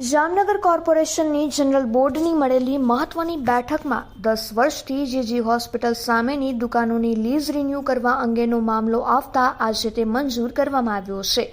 જામનગર કોર્પોરેશનની જનરલ બોર્ડની મળેલી મહત્વની બેઠકમાં દસ વર્ષથી જીજી હોસ્પિટલ સામેની દુકાનોની લીઝ રિન્યૂ કરવા અંગેનો મામલો આવતા આજે તે મંજૂર કરવામાં આવ્યો છે.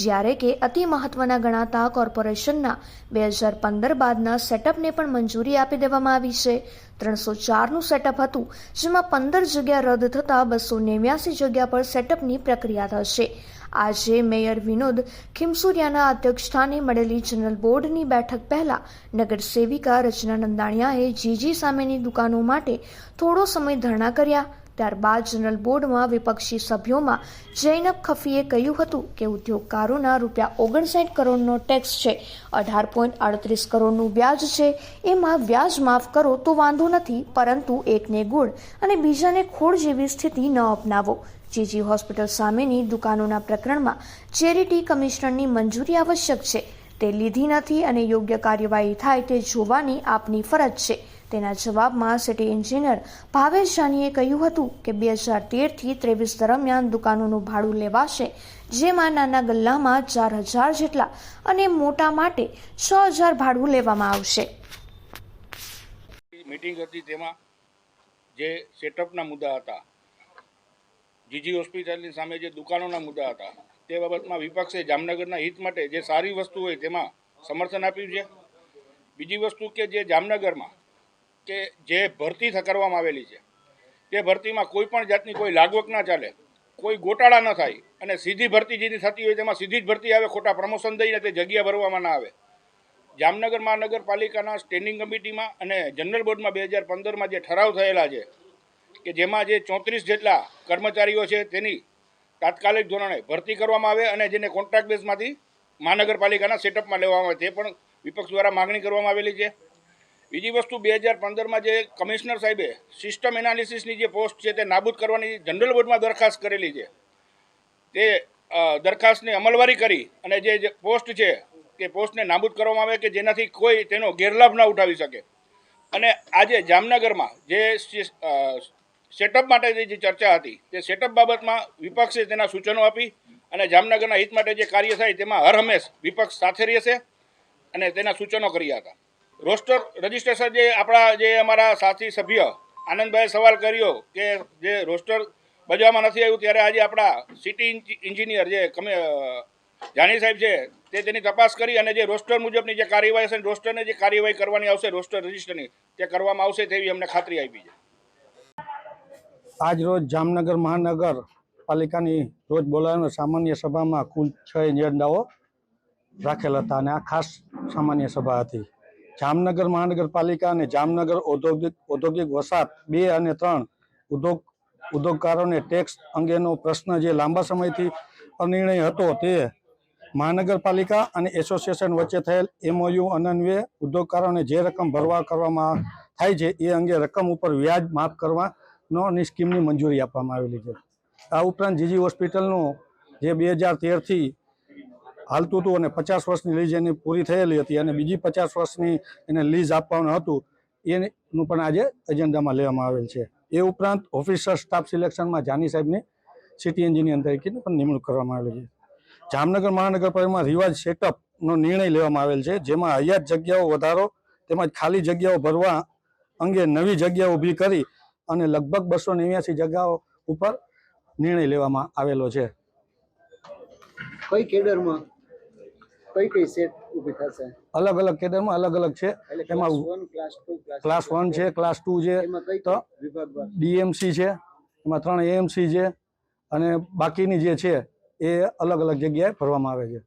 જ્યારે કે અતિ મહત્વના ગણાતા કોર્પોરેશનના બે હજાર પંદર બાદના સેટઅપને પણ મંજૂરી આપી દેવામાં આવી છે. ત્રણસો ચારનું સેટઅપ હતું, જેમાં પંદર જગ્યા રદ થતાં બસો નેવ્યાસી જગ્યા પર સેટઅપની પ્રક્રિયા થશે. આજે મેયર વિનોદ ખીમસુરિયાના અધ્યક્ષસ્થાને મળેલી જનરલ બોર્ડની બેઠક પહેલા નગર સેવિકા રચના નંદાણીયાએ જીજી સામેની દુકાનો માટે થોડો સમય ધરણા કર્યા. ત્યારબાદ જનરલ બોર્ડમાં વિપક્ષી સભ્યોમાં જૈનબ ખફીએ કહ્યું હતું કે ઉદ્યોગકારોના રૂપિયા ઓગણસાઠ કરોડનો ટેક્સ છે, અઢાર પોઈન્ટ આડત્રીસ કરોડનું વ્યાજ છે. એમાં વ્યાજ માફ કરો તો વાંધો નથી, પરંતુ એકને ગુણ અને બીજાને ખોળ જેવી સ્થિતિ ન અપનાવો. જીજી હોસ્પિટલ સામેની દુકાનોના પ્રકરણમાં ચેરિટી કમિશનરની મંજૂરી આવશ્યક છે. તે લીધી નથી અને યોગ્ય કાર્યવાહી થાય તે જોવાની આપની ફરજ છે. તેના જવાબમાં સિટી એન્જિનિયર ભાવેશ જાનીએ કહ્યું હતું કે બે હજાર તેરથી ત્રેવીસ દરમિયાન દુકાનોનું ભાડું લેવાશે, જેમાં નાના ગલ્લામાં ચાર હજાર જેટલા અને મોટા માટે છ હજાર ભાડું લેવામાં આવશે. મિટિંગ હતી તેમાં જે સેટઅપના મુદ્દા હતા જીજી હોસ્પિટલની સામે જે દુકાનોના મુદ્દા હતા, તે બાબતમાં વિપક્ષે જામનગરના હિત માટે જે સારી વસ્તુ હોય તેમાં સમર્થન આપ્યું છે. બીજી વસ્તુ કે જે જામનગરમાં કે જે ભરતી કરવામાં આવેલી છે, તે ભરતીમાં કોઈ પણ જાતની કોઈ લાગવક ના ચાલે, કોઈ ગોટાળા ન થાય અને સીધી ભરતી જેની થતી હોય તેમાં સીધી જ ભરતી આવે, ખોટા પ્રમોશન દઈને તે જગ્યા ભરવામાં ના આવે. જામનગર મહાનગરપાલિકાના સ્ટેન્ડિંગ કમિટીમાં અને જનરલ બોર્ડમાં બે હજાર પંદરમાં જે ઠરાવ થયેલા છે કે જેમાં જે ચોત્રીસ જેટલા કર્મચારીઓ છે તેની તાત્કાલિક ધોરણે ભરતી કરવામાં આવે અને જેને કોન્ટ્રાક્ટ બેઝમાંથી મહાનગરપાલિકાના સેટઅપમાં લેવામાં આવે, તે પણ વિપક્ષ દ્વારા માગણી કરવામાં આવેલી છે. બીજી વસ્તુ, બે હજાર પંદરમાં જે કમિશનર સાહેબે સિસ્ટમ એનાલિસિસની જે પોસ્ટ છે તે નાબૂદ કરવાની જનરલ બોર્ડમાં દરખાસ્ત કરેલી છે. તે દરખાસ્તની અમલવારી કરી અને જે પોસ્ટ છે તે પોસ્ટને નાબૂદ કરવામાં આવે કે જેનાથી કોઈ તેનો ગેરલાભ ના ઉઠાવી શકે. અને આજે જામનગરમાં જે સેટઅપ માટેની જે ચર્ચા હતી, તે સેટઅપ બાબતમાં વિપક્ષે તેના સૂચનો આપી અને જામનગરના હિત માટે જે કાર્ય થાય, તેમાં હર હંમેશ વિપક્ષ સાથે રહેશે અને તેના સૂચનો કર્યા હતા. રોસ્ટર રજિસ્ટ્રેશન જે આપણા જે અમારા સાથી સભ્ય આનંદભાઈએ સવાલ કર્યો કે જે રોસ્ટર બજવામાં નથી આવ્યું, ત્યારે આજે આપણા સિટી ઇન્જિનિયર જે કમે જાની સાહેબ છે, તે તેની તપાસ કરી અને જે રોસ્ટર મુજબની જે કાર્યવાહી છે રોસ્ટરને જે કાર્યવાહી કરવાની આવશે, રોસ્ટર રજિસ્ટરની, તે કરવામાં આવશે તેવી અમને ખાતરી આપી છે. આજ રોજ જામનગર મહાનગર પાલિકાની રોજ બોલાવેલ સામાન્ય સભામાં કુલ છ એજન્ડાઓ રાખેલ હતા અને આ ખાસ સામાન્ય સભા હતી. જામનગર મહાનગરપાલિકા અને જામનગર ઔદ્યોગિક ઔદ્યોગિક વસાહત બે અને ત્રણ ઉદ્યોગ, ઉદ્યોગકારોને ટેક્સ અંગેનો પ્રશ્ન જે લાંબા સમયથી અનિર્ણય હતો તે મહાનગરપાલિકા અને એસોસિએશન વચ્ચે થયેલ એમઓયુ અનન્વયે ઉદ્યોગકારોને જે રકમ ભરવા કરવામાં થાય છે એ અંગે રકમ ઉપર વ્યાજ માફ કરવા નો સ્કીમની મંજૂરી આપવામાં આવેલી છે. આ ઉપરાંત જીજી હોસ્પિટલનું જે બે હજાર તેરથી હાલતું હતું અને પચાસ વર્ષની લીઝ એની પૂરી થયેલી હતી અને બીજી પચાસ વર્ષની એને લીઝ આપવાનું હતું, એનું પણ આજે એજન્ડામાં લેવામાં આવેલ છે. એ ઉપરાંત ઓફિસર સ્ટાફ સિલેક્શનમાં જાની સાહેબની સિટી એન્જિનિયર તરીકેની પણ નિમણૂક કરવામાં આવેલી છે. જામનગર મહાનગરપાલિકામાં રિવાજ સેટઅપનો નિર્ણય લેવામાં આવેલ છે, જેમાં હયાત જગ્યાઓ વધારો, તેમજ ખાલી જગ્યાઓ ભરવા અંગે નવી જગ્યા ઊભી કરી અને લગભગ બસો નેવ્યાસી જગ્યાઓ ઉપર નિર્ણય લેવામાં આવેલો છે. કઈ કેડરમાં કઈ કઈ સેટ ઊભી થશે? અલગ અલગ કેડરમાં અલગ અલગ છે. એમાં ક્લાસ વન ક્લાસ છે ક્લાસ ટુ છે તો ડીએમસી છે એમાં ત્રણ એએમસી છે અને બાકીની જે છે એ અલગ અલગ જગ્યાએ ભરવામાં આવે છે.